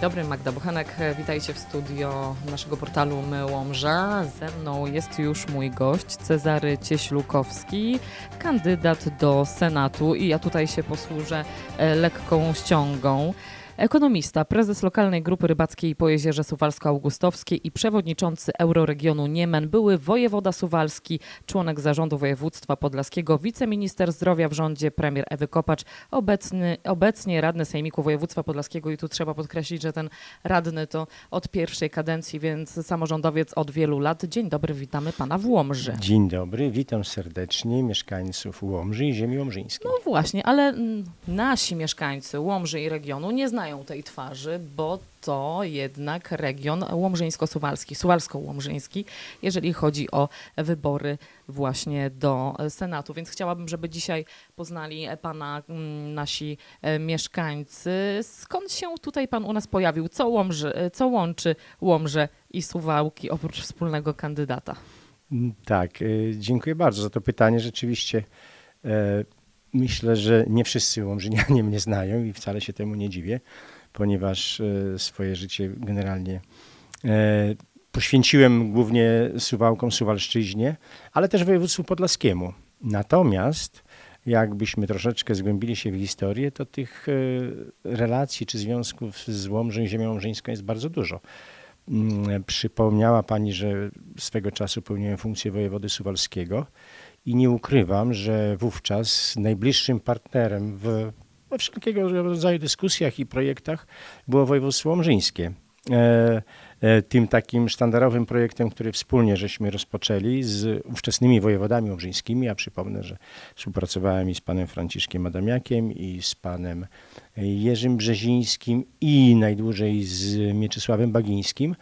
Dobry, Magda Bochenek. Witajcie w studio naszego portalu My Łomża. Ze mną jest już mój gość, Cezary Cieślukowski, kandydat do Senatu i ja tutaj się posłużę e, lekką ściągą. Ekonomista, prezes lokalnej grupy rybackiej po Jezierze Suwalsko-Augustowskiej i przewodniczący Euroregionu Niemen, były wojewoda suwalski, członek zarządu województwa podlaskiego, wiceminister zdrowia w rządzie, premier Ewy Kopacz, obecny, obecnie radny Sejmiku Województwa Podlaskiego i tu trzeba podkreślić, że ten radny to od pierwszej kadencji, więc samorządowiec od wielu lat. Dzień dobry, witamy pana w Łomży. Dzień dobry, witam serdecznie mieszkańców Łomży i ziemi łomżyńskiej. No właśnie, ale nasi mieszkańcy Łomży i regionu nie znają tej twarzy, bo to jednak region łomżyńsko-suwalski, suwalsko-łomżyński, jeżeli chodzi o wybory właśnie do Senatu. Więc chciałabym, żeby dzisiaj poznali pana mm, nasi e, mieszkańcy. Skąd się tutaj pan u nas pojawił? Co, Łomży, e, co łączy Łomże i Suwałki oprócz wspólnego kandydata? Mm, Tak, y, dziękuję bardzo za to pytanie. Rzeczywiście e, myślę, że nie wszyscy Łomżynianie mnie znają i wcale się temu nie dziwię, ponieważ e, swoje życie generalnie e, poświęciłem głównie Suwałkom, Suwalszczyźnie, ale też województwu podlaskiemu. Natomiast jakbyśmy troszeczkę zgłębili się w historię, to tych e, relacji czy związków z Łomżą i ziemią łomżyńską jest bardzo dużo. Mm, Przypomniała Pani, że swego czasu pełniłem funkcję wojewody suwalskiego i nie ukrywam, że wówczas najbliższym partnerem w, we wszelkiego rodzaju dyskusjach i projektach było województwo łomżyńskie. E, e, tym takim sztandarowym projektem, który wspólnie żeśmy rozpoczęli z ówczesnymi wojewodami łomżyńskimi. Ja przypomnę, że współpracowałem i z panem Franciszkiem Adamiakiem i z panem Jerzym Brzezińskim i najdłużej z Mieczysławem Bagińskim.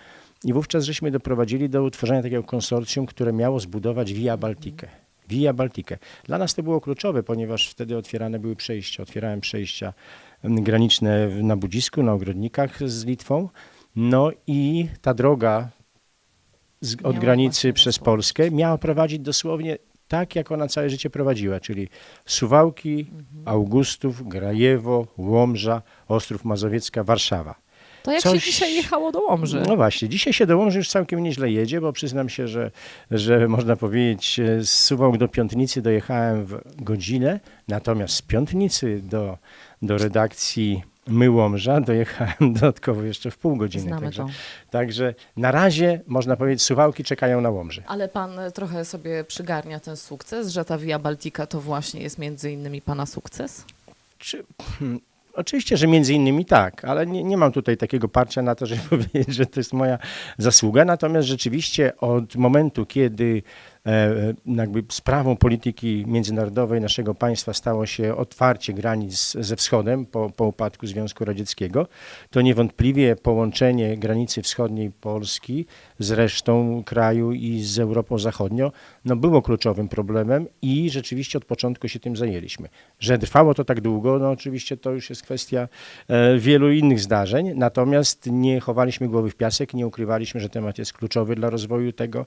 I wówczas żeśmy doprowadzili do utworzenia takiego konsorcjum, które miało zbudować Via Baltikę. Via Baltikę. Dla nas to było kluczowe, ponieważ wtedy otwierane były przejścia. Otwierałem przejścia mm, graniczne na Budzisku, na Ogrodnikach z Litwą. No i ta droga z, od granicy przez. Polskę miała prowadzić dosłownie tak, jak ona całe życie prowadziła, czyli Suwałki, Mhm. Augustów, Grajewo, Łomża, Ostrów Mazowiecka, Warszawa. To jak Coś- się dzisiaj jechało do Łomży? No właśnie, dzisiaj się do Łomży już całkiem nieźle jedzie, bo przyznam się, że, że można powiedzieć e, z Suwałk do Piątnicy dojechałem w godzinę, natomiast z Piątnicy do, do redakcji My Łomża dojechałem dodatkowo jeszcze w pół godziny. Znamy Także, to. także na razie można powiedzieć Suwałki czekają na Łomży. Ale pan e, trochę sobie przygarnia ten sukces, że ta Via Baltica to właśnie jest między innymi pana sukces? Czy, hmm, oczywiście, że między innymi tak, ale nie, nie mam tutaj takiego parcia na to, żeby powiedzieć, że to jest moja zasługa. Natomiast rzeczywiście od momentu, kiedy jakby sprawą polityki międzynarodowej naszego państwa stało się otwarcie granic ze wschodem po, po upadku Związku Radzieckiego, to niewątpliwie połączenie granicy wschodniej Polski z resztą kraju i z Europą Zachodnią no było kluczowym problemem i rzeczywiście od początku się tym zajęliśmy. Że trwało to tak długo, no oczywiście to już jest kwestia e, wielu innych zdarzeń, natomiast nie chowaliśmy głowy w piasek, nie ukrywaliśmy, że temat jest kluczowy dla rozwoju tego,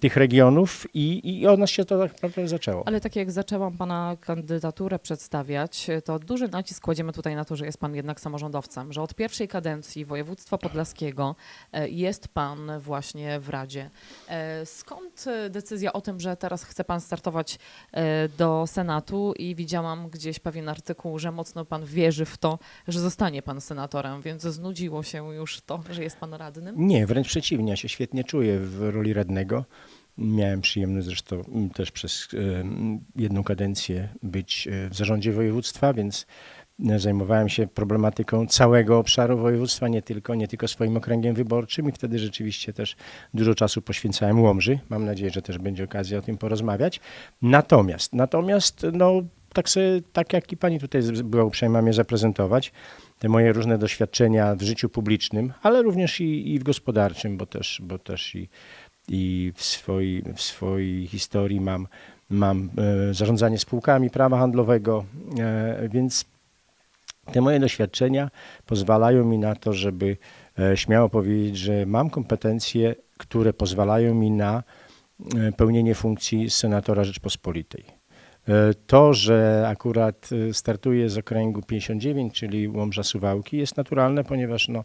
tych regionów i, i od nas się to tak naprawdę zaczęło. Ale tak jak zaczęłam pana kandydaturę przedstawiać, to duży nacisk kładziemy tutaj na to, że jest pan jednak samorządowcem, że od pierwszej kadencji województwa podlaskiego e, jest pan właśnie w Radzie. E, Skąd decyzja o tym, że teraz chce pan startować e, do Senatu i widziałam gdzieś pewien artykuł, że mocno pan wierzy w to, że zostanie pan senatorem, więc znudziło się już to, że jest pan radnym? Nie, wręcz przeciwnie, ja się świetnie czuję w roli radnego. Miałem przyjemność zresztą mm, też przez em, jedną kadencję być e, w zarządzie województwa, więc e, zajmowałem się problematyką całego obszaru województwa, nie tylko, nie tylko swoim okręgiem wyborczym i wtedy rzeczywiście też dużo czasu poświęcałem Łomży. Mam nadzieję, że też będzie okazja o tym porozmawiać. Natomiast, natomiast no, tak, sobie, tak jak i pani tutaj była uprzejma mnie zaprezentować, te moje różne doświadczenia w życiu publicznym, ale również i, i w gospodarczym, bo też, bo też i, i w, swojej, w swojej historii mam, mam e, zarządzanie spółkami prawa handlowego, e, więc te moje doświadczenia pozwalają mi na to, żeby e, śmiało powiedzieć, że mam kompetencje, które pozwalają mi na pełnienie funkcji senatora Rzeczpospolitej. To, że akurat startuję z okręgu 59, czyli Łomża Suwałki, jest naturalne, ponieważ no,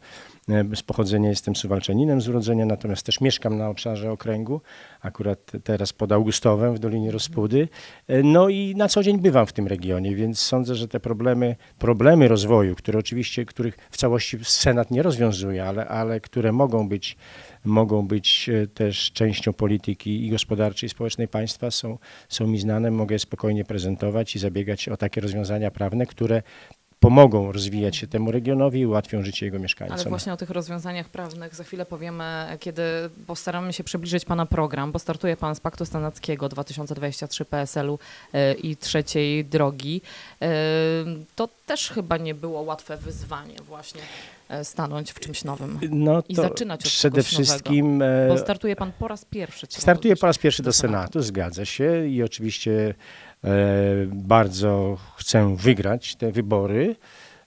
z pochodzenia jestem suwalczaninem z urodzenia, natomiast też mieszkam na obszarze okręgu, akurat teraz pod Augustowem w Dolinie Rozpudy. E, No i na co dzień bywam w tym regionie, więc sądzę, że te problemy, problemy rozwoju, które oczywiście, których w całości Senat nie rozwiązuje, ale, ale które mogą być, mogą być e, też częścią polityki i gospodarczej, i społecznej państwa, są, są mi znane, mogę spokojnie prezentować i zabiegać o takie rozwiązania prawne, które pomogą rozwijać się temu regionowi i ułatwią życie jego mieszkańcom. Ale właśnie o tych rozwiązaniach prawnych za chwilę powiemy, kiedy postaramy się przybliżyć Pana program, bo startuje Pan z Paktu Stanackiego 2023 PSL-u e, i trzeciej drogi. E, To też chyba nie było łatwe wyzwanie właśnie e, stanąć w czymś nowym. No i zaczynać od przede nowego. wszystkim e, Bo startuje Pan po raz pierwszy. dodać, po raz pierwszy do do Senatu. Senatu, zgadza się i oczywiście bardzo chcę wygrać te wybory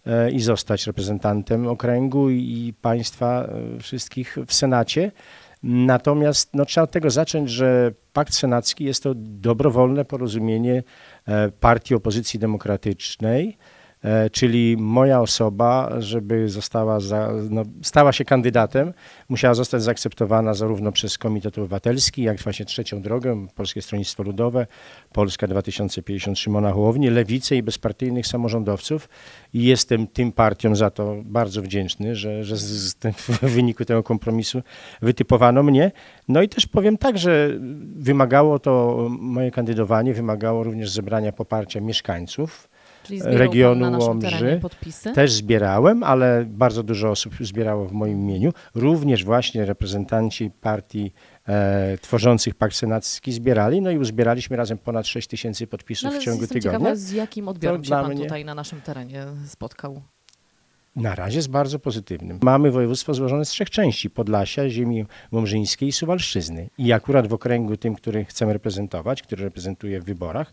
e, i zostać reprezentantem okręgu i, państwa e, wszystkich w Senacie. Natomiast no, trzeba od tego zacząć, że Pakt Senacki jest to dobrowolne porozumienie e, partii opozycji demokratycznej, e, czyli moja osoba, żeby została za, no, stała się kandydatem, musiała zostać zaakceptowana zarówno przez Komitet Obywatelski, jak właśnie Trzecią Drogę, Polskie Stronnictwo Ludowe, Polska 2050 Szymona Hołowni, Lewicę i bezpartyjnych samorządowców. I jestem tym partiom za to bardzo wdzięczny, że, że z, w wyniku tego kompromisu wytypowano mnie. No i też powiem tak, że wymagało to, moje kandydowanie wymagało również zebrania poparcia mieszkańców, Czyli regionu Łomży. też zbierałem, ale bardzo dużo osób zbierało w moim imieniu. Również właśnie reprezentanci partii e, tworzących Pakt Senacki zbierali, no i uzbieraliśmy razem ponad 6 tysięcy podpisów No, w ciągu tygodnia. ciekawa, z jakim odbiorem się Pan mnie- tutaj na naszym terenie spotkał. Na razie jest bardzo pozytywnym. Mamy województwo złożone z trzech części: Podlasia, ziemi łomżyńskiej i Suwalszczyzny. I akurat w okręgu tym, który chcemy reprezentować, który reprezentuję w wyborach,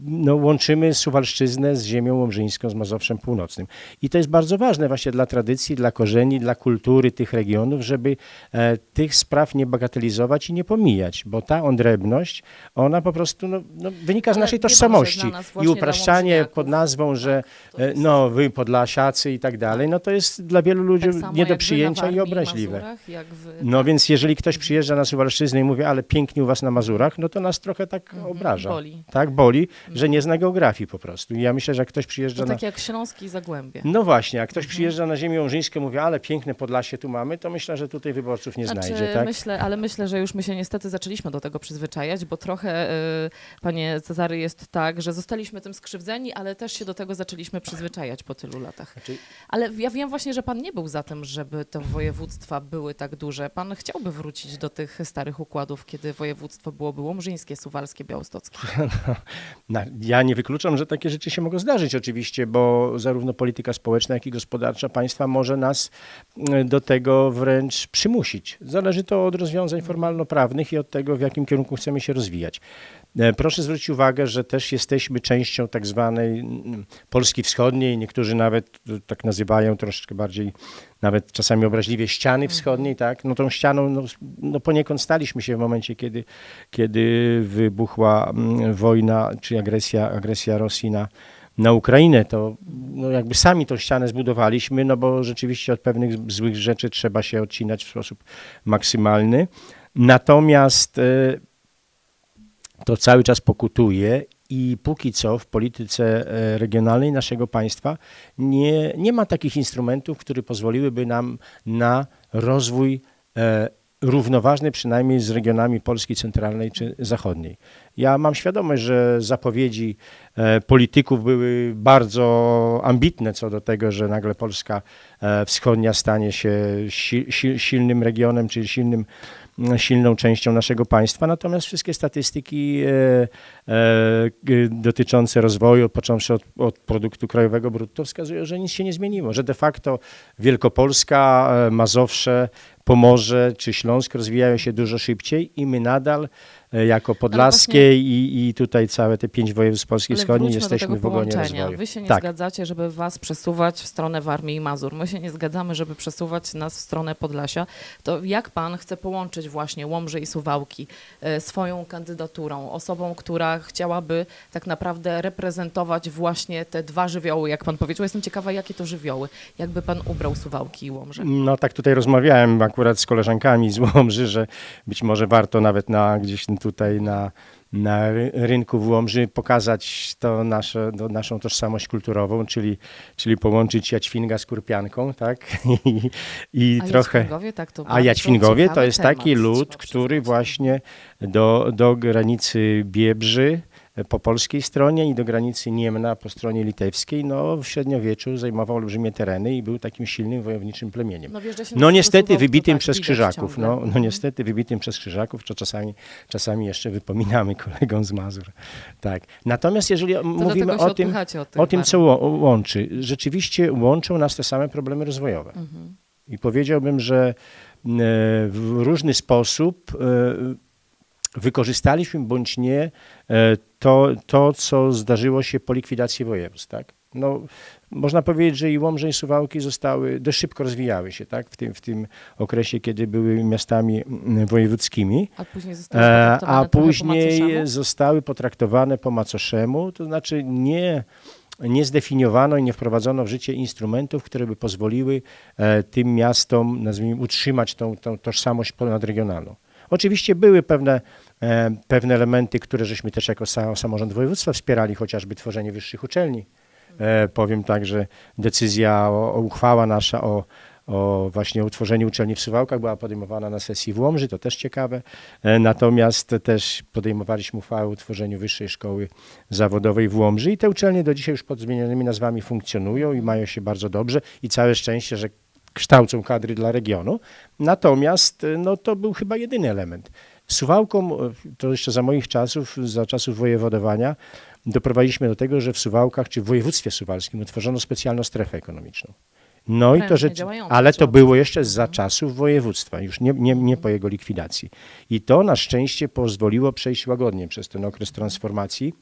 no, łączymy Suwalszczyznę z ziemią łomżyńską, z Mazowszem Północnym. I to jest bardzo ważne właśnie dla tradycji, dla korzeni, dla kultury tych regionów, żeby e, tych spraw nie bagatelizować i nie pomijać, bo ta odrębność, ona po prostu no, no, wynika z Ale naszej tożsamości. I upraszczanie pod nazwą, że to e, no wy Podlasiacy i tak dalej, no to jest dla wielu ludzi tak nie do przyjęcia i obraźliwe. Mazurach, wy, No tak. więc jeżeli ktoś przyjeżdża na Suwalszczyznę i mówi, ale pięknie u was na Mazurach, no to nas trochę tak Mhm, obraża. Boli. Tak, boli, że nie zna geografii po prostu. I ja myślę, że jak ktoś przyjeżdża To na... tak jak Śląski i Zagłębie. No właśnie, jak ktoś Mhm. przyjeżdża na ziemię łomżyńską, mówi, ale piękne Podlasie tu mamy, to myślę, że tutaj wyborców nie Znaczy, znajdzie, tak? myślę, ale myślę, że już my się niestety zaczęliśmy do tego przyzwyczajać, bo trochę, y, panie Cezary, jest tak, że zostaliśmy tym skrzywdzeni, ale też się do tego zaczęliśmy przyzwyczajać po tylu latach. Znaczy- Ale ja wiem właśnie, że pan nie był za tym, żeby te województwa były tak duże. Pan chciałby wrócić do tych starych układów, kiedy województwo byłoby łomżyńskie, suwalskie, białostockie. Na, ja nie wykluczam, że takie rzeczy się mogą zdarzyć oczywiście, bo zarówno polityka społeczna, jak i gospodarcza państwa może nas e, do tego wręcz przymusić. Zależy to od rozwiązań formalno-prawnych i od tego, w jakim kierunku chcemy się rozwijać. E, Proszę zwrócić uwagę, że też jesteśmy częścią tak zwanej Polski Wschodniej. Niektórzy nawet e, tak nazywają troszeczkę bardziej, nawet czasami obraźliwie ściany wschodniej, tak? No tą ścianą, no, no poniekąd staliśmy się w momencie, kiedy, kiedy wybuchła wojna czy agresja, agresja Rosji na, na Ukrainę, to no jakby sami tą ścianę zbudowaliśmy, no bo rzeczywiście od pewnych złych rzeczy trzeba się odcinać w sposób maksymalny. Natomiast e, to cały czas pokutuje i póki co w polityce e, regionalnej naszego państwa nie, nie ma takich instrumentów, które pozwoliłyby nam na rozwój e, równoważny przynajmniej z regionami Polski centralnej czy zachodniej. Ja mam świadomość, że zapowiedzi e, polityków były bardzo ambitne co do tego, że nagle Polska wschodnia stanie się si, si, silnym regionem, czy silnym, silną częścią naszego państwa. Natomiast wszystkie statystyki e, e, dotyczące rozwoju, począwszy od, od produktu krajowego brutto, wskazują, że nic się nie zmieniło, że de facto Wielkopolska, e, Mazowsze, Pomorze czy Śląsk rozwijają się dużo szybciej i my nadal jako podlaskie i, i tutaj całe te pięć województw Polski Ale Wschodniej wróćmy do jesteśmy w ogonie rozwoju. Wy się nie tak. zgadzacie, żeby was przesuwać w stronę Warmii i Mazur. My się nie zgadzamy, żeby przesuwać nas w stronę Podlasia. To jak pan chce połączyć właśnie Łomże i Suwałki e, swoją kandydaturą, osobą, która chciałaby tak naprawdę reprezentować właśnie te dwa żywioły, jak pan powiedział. Jestem ciekawa, jakie to żywioły. Jakby pan ubrał Suwałki i Łomże? No tak tutaj rozmawiałem akurat z koleżankami z Łomży, że być może warto nawet na gdzieś tutaj na, na ry- rynku w Łomży pokazać to nasze, no, naszą tożsamość kulturową, czyli, czyli połączyć Jaćwinga z Kurpianką, tak? I, i A trochę... Jaćwingowie, tak to A Jaćwingowie to jest temat, taki lud, który przyznać. właśnie do, do granicy Biebrzy po polskiej stronie i do granicy Niemna po stronie litewskiej, no w średniowieczu zajmował olbrzymie tereny i był takim silnym wojowniczym plemieniem. No, No niestety wybitym tak, przez Krzyżaków, no, no Mhm. niestety wybitym przez Krzyżaków, to czasami, czasami jeszcze wypominamy kolegom z Mazur. Tak. Natomiast jeżeli To mówimy o tym, o tym, co łączy, rzeczywiście łączą nas te same problemy rozwojowe. Mhm. I powiedziałbym, że e, w różny sposób e, wykorzystaliśmy bądź nie e, to, to, co zdarzyło się po likwidacji województw. Tak? No, można powiedzieć, że i Łomże i Suwałki zostały, dość szybko rozwijały się tak? w, tym, w tym okresie, kiedy były miastami mm, wojewódzkimi. A później zostały E, potraktowane a po później macoszemu? zostały potraktowane po macoszemu, to znaczy nie, nie zdefiniowano i nie wprowadzono w życie instrumentów, które by pozwoliły e, tym miastom, nazwijmy, utrzymać tą, tą tożsamość ponadregionalną. Oczywiście były pewne, e, pewne elementy, które żeśmy też jako sa, samorząd województwa wspierali, chociażby tworzenie wyższych uczelni. E, powiem tak, że decyzja, o, o uchwała nasza o, o właśnie utworzeniu uczelni w Suwałkach była podejmowana na sesji w Łomży, to też ciekawe. E, Natomiast też podejmowaliśmy uchwałę o utworzeniu Wyższej Szkoły Zawodowej w Łomży i te uczelnie do dzisiaj już pod zmienionymi nazwami funkcjonują i mają się bardzo dobrze i całe szczęście, że kształcą kadry dla regionu. Natomiast e, no, to był chyba jedyny element. Suwałką, e, to jeszcze za moich czasów, za czasów wojewodowania, doprowadziliśmy do tego, że w Suwałkach czy w województwie suwalskim utworzono specjalną strefę ekonomiczną. No i to Prężnie rzecz, działająca, ale to było jeszcze za Mhm. czasów województwa, już nie, nie, nie po jego likwidacji. I to na szczęście pozwoliło przejść łagodnie przez ten okres transformacji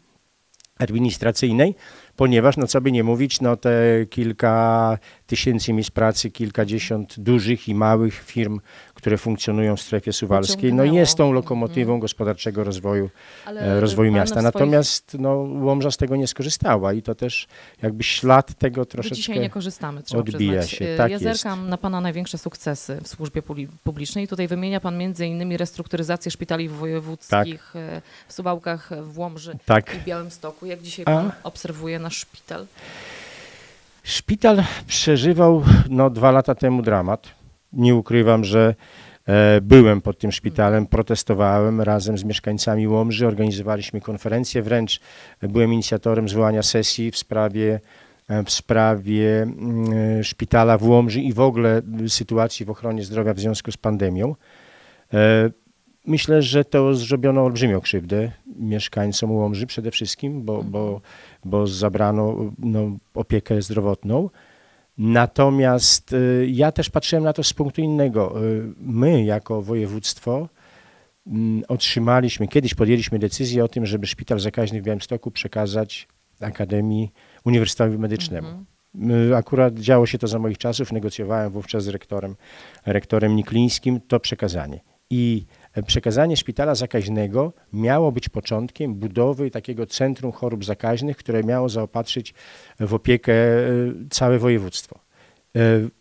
administracyjnej, ponieważ, no co by nie mówić, no te kilka tysięcy miejsc pracy, kilkadziesiąt dużych i małych firm, które funkcjonują w strefie suwalskiej, no jest tą lokomotywą Mhm. gospodarczego rozwoju Ale e, rozwoju miasta. swoich- Natomiast no, Łomża z tego nie skorzystała i to też jakby ślad tego troszeczkę... dzisiaj nie korzystamy, trzeba odbija przyznać. się, Y, tak ja jest. zerkam na Pana największe sukcesy w służbie publicznej. Tutaj wymienia Pan między innymi restrukturyzację szpitali wojewódzkich y, w Suwałkach, w Łomży Tak. i w Białymstoku. Jak dzisiaj A? Pan obserwuje nasz szpital? Szpital przeżywał no, dwa lata temu dramat. Nie ukrywam, że e, byłem pod tym szpitalem, protestowałem razem z mieszkańcami Łomży, organizowaliśmy konferencję, wręcz byłem inicjatorem zwołania sesji w sprawie, e, w sprawie mm, szpitala w Łomży i w ogóle sytuacji w ochronie zdrowia w związku z pandemią. Myślę, że to zrobiono olbrzymią krzywdę mieszkańcom Łomży przede wszystkim, bo, bo, bo zabrano no, opiekę zdrowotną. Natomiast y, ja też patrzyłem na to z punktu innego. Y, My jako województwo mm, otrzymaliśmy, kiedyś podjęliśmy decyzję o tym, żeby szpital zakaźny w Białymstoku przekazać Akademii Uniwersytetowi Medycznemu. Mhm. Akurat działo się to za moich czasów, negocjowałem wówczas z rektorem, rektorem Niklińskim to przekazanie. I przekazanie szpitala zakaźnego miało być początkiem budowy takiego centrum chorób zakaźnych, które miało zaopatrzyć w opiekę e, całe województwo. E,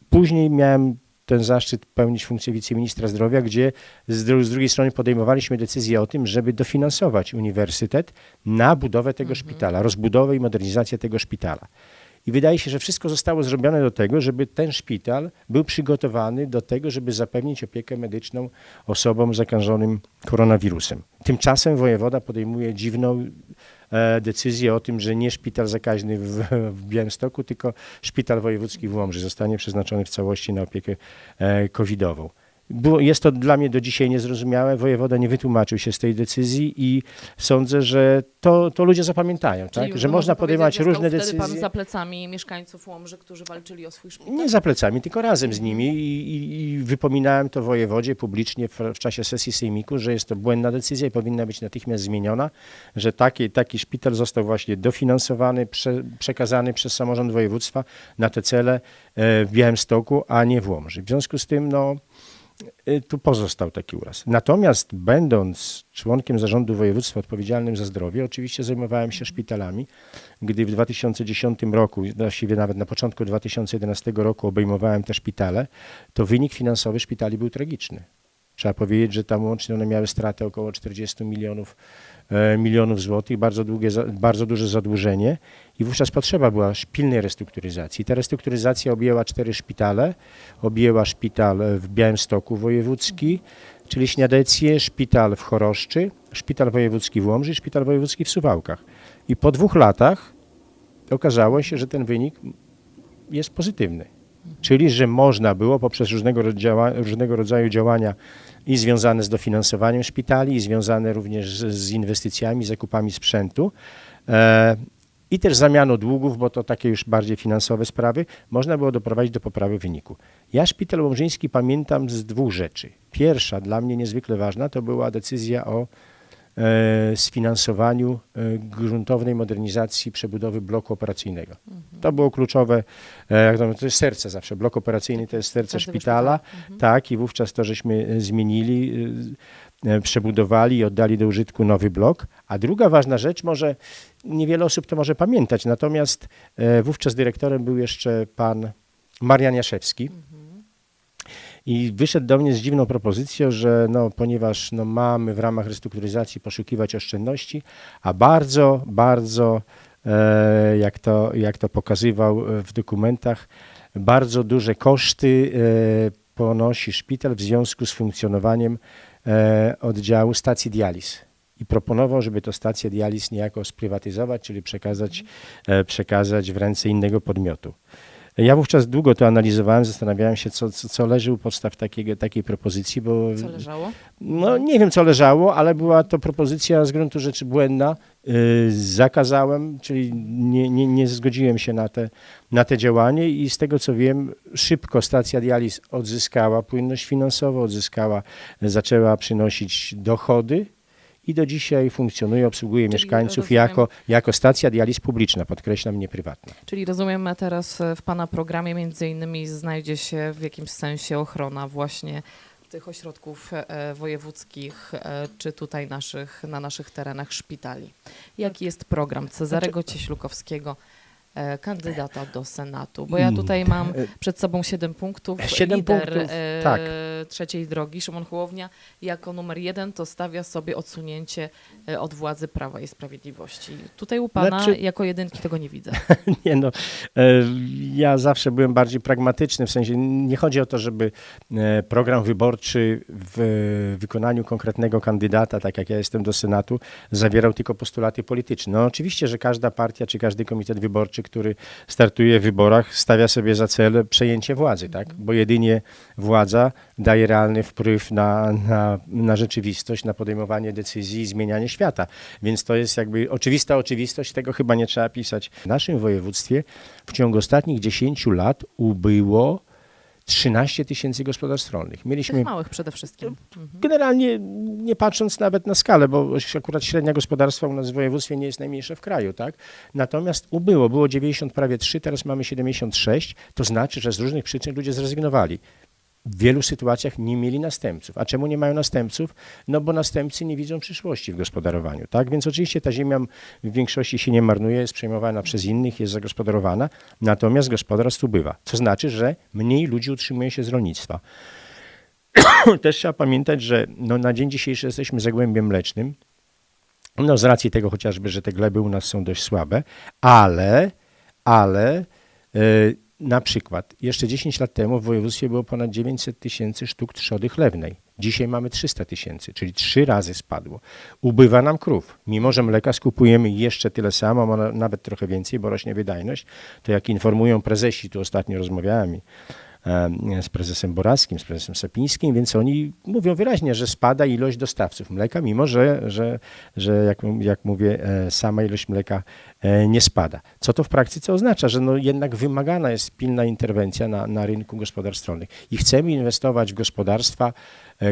Później miałem ten zaszczyt pełnić funkcję wiceministra zdrowia, gdzie z, dru- z drugiej strony podejmowaliśmy decyzję o tym, żeby dofinansować uniwersytet na budowę tego szpitala, rozbudowę i modernizację tego szpitala. I wydaje się, że wszystko zostało zrobione do tego, żeby ten szpital był przygotowany do tego, żeby zapewnić opiekę medyczną osobom zakażonym koronawirusem. Tymczasem wojewoda podejmuje dziwną e, decyzję o tym, że nie szpital zakaźny w, w Białymstoku, tylko szpital wojewódzki w Łomży zostanie przeznaczony w całości na opiekę e, covidową. Było, jest to dla mnie do dzisiaj niezrozumiałe. Wojewoda nie wytłumaczył się z tej decyzji i sądzę, że to, to ludzie zapamiętają, Czyli, tak? że można podejmować różne decyzje. pan za plecami mieszkańców Łomży, którzy walczyli o swój szpital? Nie za plecami, tylko razem z nimi i, i, i wypominałem to wojewodzie publicznie w, w czasie sesji sejmiku, że jest to błędna decyzja i powinna być natychmiast zmieniona, że taki, taki szpital został właśnie dofinansowany, prze, przekazany przez samorząd województwa na te cele e, w Białymstoku, a nie w Łomży. W związku z tym, no, tu pozostał taki uraz. Natomiast będąc członkiem zarządu województwa odpowiedzialnym za zdrowie, oczywiście zajmowałem się szpitalami. Gdy w 2010 roku, właściwie nawet na początku 2011 roku obejmowałem te szpitale, to wynik finansowy szpitali był tragiczny. Trzeba powiedzieć, że tam łącznie one miały stratę około 40 milionów, e, milionów złotych, bardzo, długie, bardzo duże zadłużenie i wówczas potrzeba była pilnej restrukturyzacji. Ta restrukturyzacja objęła cztery szpitale. Objęła szpital w Białymstoku wojewódzki, czyli Śniadecję, szpital w Choroszczy, szpital wojewódzki w Łomży szpital wojewódzki w Suwałkach. I po dwóch latach okazało się, że ten wynik jest pozytywny. Czyli, że można było poprzez różnego, różnego rodzaju działania i związane z dofinansowaniem szpitali, i związane również z, inwestycjami, zakupami sprzętu, e, i też zamianą długów, bo to takie już bardziej finansowe sprawy, można było doprowadzić do poprawy wyniku. Ja szpital łomżyński pamiętam z dwóch rzeczy. Pierwsza, dla mnie niezwykle ważna, to była decyzja o sfinansowaniu e, gruntownej modernizacji przebudowy bloku operacyjnego. To było kluczowe, e, jak to, mówię, to jest serce zawsze, blok operacyjny to jest serce szpitala, szpitala. tak i wówczas to żeśmy e, zmienili, e, e, przebudowali i oddali do użytku nowy blok. A druga ważna rzecz, może niewiele osób to może pamiętać, natomiast e, wówczas dyrektorem był jeszcze pan Marian Jaszewski. I wyszedł do mnie z dziwną propozycją, że no, ponieważ no, mamy w ramach restrukturyzacji poszukiwać oszczędności, a bardzo, bardzo, e, jak, to, jak to pokazywał e, w dokumentach, bardzo duże koszty e, ponosi szpital w związku z funkcjonowaniem oddziału stacji dializ. I proponował, żeby to stację dializ niejako sprywatyzować, czyli przekazać, przekazać w ręce innego podmiotu. Ja wówczas długo to analizowałem, zastanawiałem się, co, co, co leży u podstaw takiego, takiej propozycji, bo Co leżało? no, nie wiem, co leżało, ale była to propozycja z gruntu rzeczy błędna. Yy, zakazałem, czyli nie, nie, nie zgodziłem się na te, na te działanie i z tego co wiem, szybko stacja dializ odzyskała płynność finansową, odzyskała, zaczęła przynosić dochody i do dzisiaj funkcjonuje, obsługuje Czyli mieszkańców rozumiem- jako, jako stacja dializ publiczna, podkreślam, nie prywatna. Czyli rozumiem, teraz e, w Pana programie między innymi znajdzie się w jakimś sensie ochrona właśnie tych ośrodków e, wojewódzkich, e, czy tutaj naszych, na naszych terenach szpitali. Jaki jest program Cezarego Cieślukowskiego, e, kandydata do Senatu? Bo ja tutaj mam E, przed sobą siedem punktów. Siedem Lider punktów, e, tak. trzeciej drogi, Szymon Hołownia, jako numer jeden to stawia sobie odsunięcie e, od władzy Prawa i Sprawiedliwości. Tutaj u Pana Znaczy- jako jedynki tego nie widzę. Nie no, e, ja zawsze byłem bardziej pragmatyczny, w sensie nie chodzi o to, żeby e, program wyborczy w wykonaniu konkretnego kandydata, tak jak ja jestem do Senatu, zawierał tylko postulaty polityczne. No oczywiście, że każda partia czy każdy komitet wyborczy, który startuje w wyborach, stawia sobie za cel przejęcie władzy, tak? Bo jedynie władza daje realny wpływ na, na, na rzeczywistość, na podejmowanie decyzji i zmienianie świata. Więc to jest jakby oczywista oczywistość, tego chyba nie trzeba pisać. W naszym województwie w ciągu ostatnich 10 lat ubyło 13 tysięcy gospodarstw rolnych. Mieliśmy Tych małych przede wszystkim. Mhm. generalnie nie patrząc nawet na skalę, bo akurat średnia gospodarstwa u nas w województwie nie jest najmniejsza w kraju, tak? Natomiast ubyło, było 90 prawie 3, teraz mamy 76, to znaczy, że z różnych przyczyn ludzie zrezygnowali. W wielu sytuacjach nie mieli następców. A czemu nie mają następców? No bo następcy nie widzą przyszłości w gospodarowaniu, tak? Więc oczywiście ta ziemia w większości się nie marnuje, jest przejmowana przez innych, jest zagospodarowana, natomiast gospodarstw ubywa. Co znaczy, że mniej ludzi utrzymuje się z rolnictwa. Też trzeba pamiętać, że no, na dzień dzisiejszy jesteśmy zagłębiem mlecznym. No z racji tego chociażby, że te gleby u nas są dość słabe, ale, ale e, na przykład jeszcze 10 lat temu w województwie było ponad 900 tysięcy sztuk trzody chlewnej. Dzisiaj mamy 300 tysięcy, czyli trzy razy spadło. Ubywa nam krów. Mimo, że mleka skupujemy jeszcze tyle samo, a nawet trochę więcej, bo rośnie wydajność, to jak informują prezesi, tu ostatnio rozmawiałem z prezesem Borackim, z prezesem Sepińskim, więc oni mówią wyraźnie, że spada ilość dostawców mleka, mimo że, że, że jak, jak mówię, e, sama ilość mleka e, nie spada. Co to w praktyce oznacza? Że no jednak wymagana jest pilna interwencja na, na rynku gospodarstw rolnych i chcemy inwestować w gospodarstwa, e,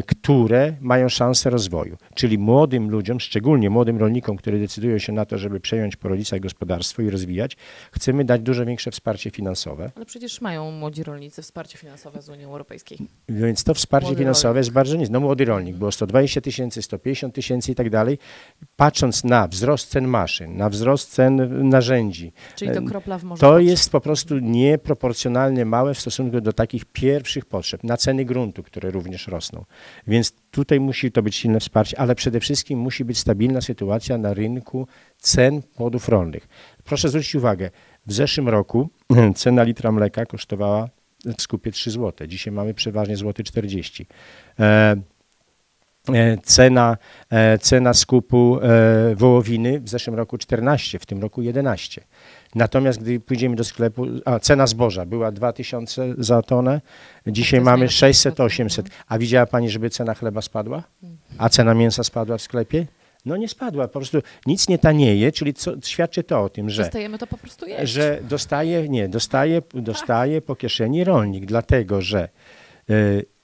które mają szansę rozwoju. Czyli młodym ludziom, szczególnie młodym rolnikom, którzy decydują się na to, żeby przejąć po rodzicach gospodarstwo i rozwijać, chcemy dać dużo większe wsparcie finansowe. Ale przecież mają młodzi rolnicy wsparcie finansowe z Unii Europejskiej. Więc to wsparcie Młody finansowe rolnik. jest bardzo niskie. No młody rolnik, było 120 tysięcy, 150 tysięcy i tak dalej. Patrząc na wzrost cen maszyn, na wzrost cen narzędzi, Czyli to Em, kropla w morzu. to jest po prostu nieproporcjonalnie małe w stosunku do takich pierwszych potrzeb, na ceny gruntu, które również rosną. Więc tutaj musi to być silne wsparcie, ale przede wszystkim musi być stabilna sytuacja na rynku cen płodów rolnych. Proszę zwrócić uwagę, w zeszłym roku cena litra mleka kosztowała w skupie 3 zł. Dzisiaj mamy przeważnie złoty 40. E, e, Cena, e, cena skupu e, wołowiny w zeszłym roku 14, w tym roku 11. Natomiast gdy pójdziemy do sklepu, a cena zboża była 2000 za tonę, dzisiaj mamy najlepsza 600, kwota. 800. A widziała Pani, żeby cena chleba spadła? A cena mięsa spadła w sklepie? No nie spadła, po prostu nic nie tanieje, czyli co, świadczy to o tym, że Przestajemy to po prostu jeść. że dostaje, nie, dostaje, dostaje po kieszeni rolnik, dlatego że e,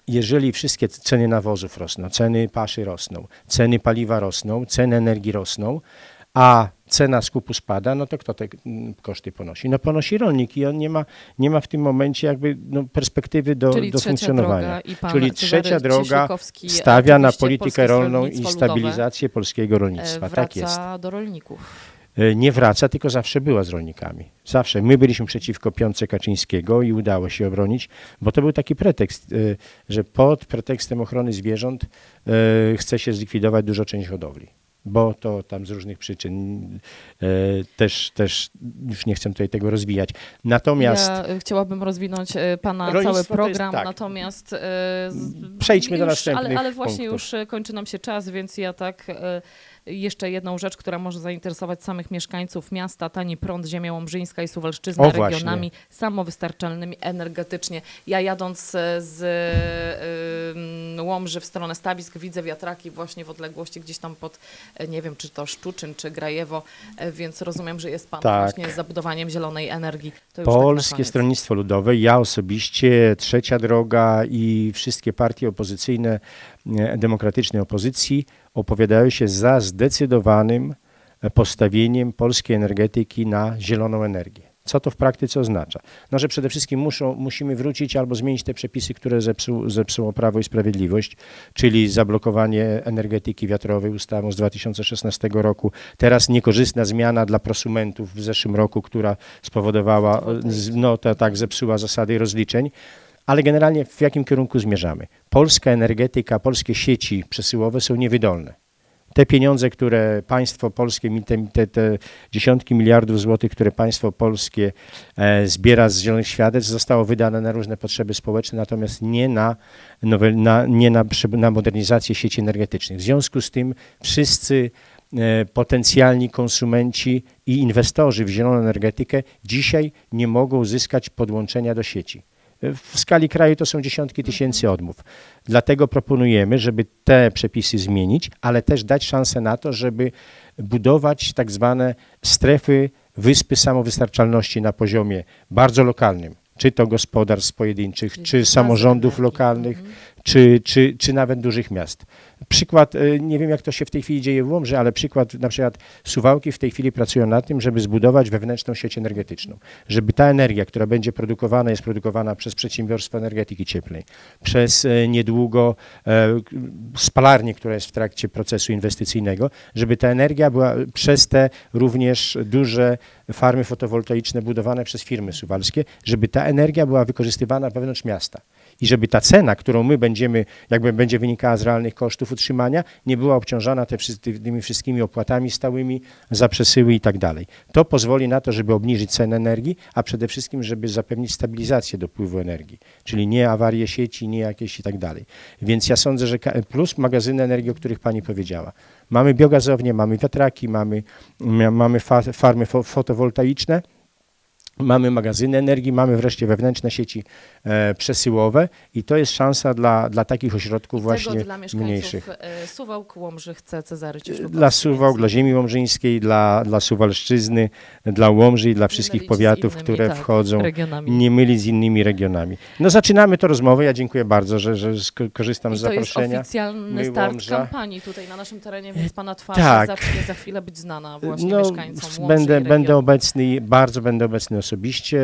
jeżeli wszystkie ceny nawozów rosną, ceny paszy rosną, ceny paliwa rosną, ceny energii rosną, a cena skupu spada, no to kto te mm, koszty ponosi? No ponosi rolnik i on nie ma, nie ma w tym momencie jakby no, perspektywy do, Czyli do funkcjonowania. Czyli trzecia droga stawia na politykę rolną i stabilizację polskiego e, rolnictwa. Tak jest. Do rolników. E, nie wraca, tylko zawsze była z rolnikami. Zawsze. My byliśmy przeciwko piątce Kaczyńskiego i udało się obronić, bo to był taki pretekst, e, że pod pretekstem ochrony zwierząt chce się zlikwidować dużo część hodowli. Bo to tam z różnych przyczyn e, też, też już nie chcę tutaj tego rozwijać. Natomiast Ja e, chciałabym rozwinąć e, pana cały program, tak. natomiast Przejdźmy do już, następnych ale, ale właśnie punktów. już kończy nam się czas, więc ja tak jeszcze jedną rzecz, która może zainteresować samych mieszkańców miasta, tani prąd, ziemia łomżyńska i Suwalszczyzna O, właśnie. regionami samowystarczalnymi energetycznie. Ja jadąc e, z e, Łomży w stronę Stawisk widzę wiatraki właśnie w odległości gdzieś tam pod, e, nie wiem czy to Szczuczyn czy Grajewo, więc rozumiem, że jest pan Tak. właśnie z zabudowaniem zielonej energii. Tak Polskie koniec. Stronnictwo Ludowe, ja osobiście, Trzecia Droga i wszystkie partie opozycyjne, demokratycznej opozycji opowiadają się za zdecydowanym e, postawieniem polskiej energetyki na zieloną energię. Co to w praktyce oznacza? No, że przede wszystkim muszą, musimy wrócić albo zmienić te przepisy, które zepsuł, zepsuło Prawo i Sprawiedliwość, czyli zablokowanie energetyki wiatrowej ustawą z 2016 roku. Teraz niekorzystna zmiana dla prosumentów w zeszłym roku, która spowodowała, no to tak zepsuła zasady rozliczeń. Ale generalnie w jakim kierunku zmierzamy? Polska energetyka, polskie sieci przesyłowe są niewydolne. Te pieniądze, które państwo polskie, te, te, dziesiątki miliardów złotych, które państwo polskie e, zbiera z zielonych świadectw, zostało wydane na różne potrzeby społeczne, natomiast nie na, nowe, na, nie na, na modernizację sieci energetycznych. W związku z tym wszyscy e, potencjalni konsumenci i inwestorzy w zieloną energetykę dzisiaj nie mogą uzyskać podłączenia do sieci. W skali kraju to są dziesiątki tysięcy odmów. Dlatego proponujemy, żeby te przepisy zmienić, ale też dać szansę na to, żeby budować tak zwane strefy wyspy samowystarczalności na poziomie bardzo lokalnym, czy to gospodarstw pojedynczych, czy samorządów lokalnych, Mhm. Czy, czy, czy nawet dużych miast. Przykład, e, nie wiem jak to się w tej chwili dzieje w Łomży, ale przykład na przykład Suwałki w tej chwili pracują nad tym, żeby zbudować wewnętrzną sieć energetyczną. Żeby ta energia, która będzie produkowana, jest produkowana przez przedsiębiorstwa energetyki cieplnej, przez e, niedługo e, spalarnię, która jest w trakcie procesu inwestycyjnego, żeby ta energia była przez te również duże farmy fotowoltaiczne budowane przez firmy suwalskie, żeby ta energia była wykorzystywana wewnątrz miasta i żeby ta cena, którą my będziemy, jakby będzie wynikała z realnych kosztów utrzymania, nie była obciążana tymi wszystkimi opłatami stałymi za przesyły i tak dalej. To pozwoli na to, żeby obniżyć cenę energii, a przede wszystkim, żeby zapewnić stabilizację dopływu energii, czyli nie awarie sieci, nie jakieś i tak dalej. Więc ja sądzę, że plus magazyny energii, o których Pani powiedziała. Mamy biogazownie, mamy wiatraki, mamy, mamy fa- farmy fo- fotowoltaiczne, Mamy magazyny energii, mamy wreszcie wewnętrzne sieci e, przesyłowe i to jest szansa dla, dla takich ośrodków właśnie Tego dla mieszkańców mniejszych. e, Suwałk, Łomży chce Cezary. Dla Suwałk, dla ziemi łomżyńskiej, dla, dla Suwalszczyzny, dla Łomży i dla wszystkich mylić powiatów, innymi, które tak, wchodzą, regionami. nie mylić z innymi regionami. No zaczynamy tę rozmowę, ja dziękuję bardzo, że, że korzystam I z to jest zaproszenia. oficjalny start Łomża. kampanii tutaj na naszym terenie, więc pana twarz Tak. zacznie za chwilę być znana właśnie No, mieszkańcom Łomży będę, i będę obecny, bardzo będę obecny osobiście,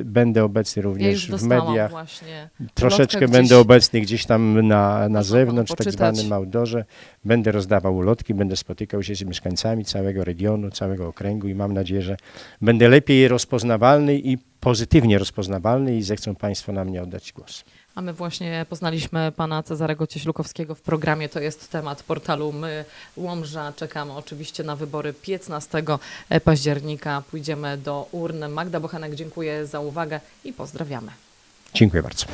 e, będę obecny Ja również w dostałam mediach. właśnie Troszeczkę ulotkę będę gdzieś. obecny gdzieś tam na, na zewnątrz, tak zwanym outdoorze. Będę rozdawał ulotki, będę spotykał się z mieszkańcami całego regionu, całego okręgu i mam nadzieję, że będę lepiej rozpoznawalny i pozytywnie rozpoznawalny i zechcą Państwo na mnie oddać głos. A my właśnie poznaliśmy pana Cezarego Cieślukowskiego w programie. To jest temat portalu My Łomża. Czekamy oczywiście na wybory 15 października. Pójdziemy do urny. Magda Bochenek, dziękuję za uwagę i pozdrawiamy. Dziękuję bardzo.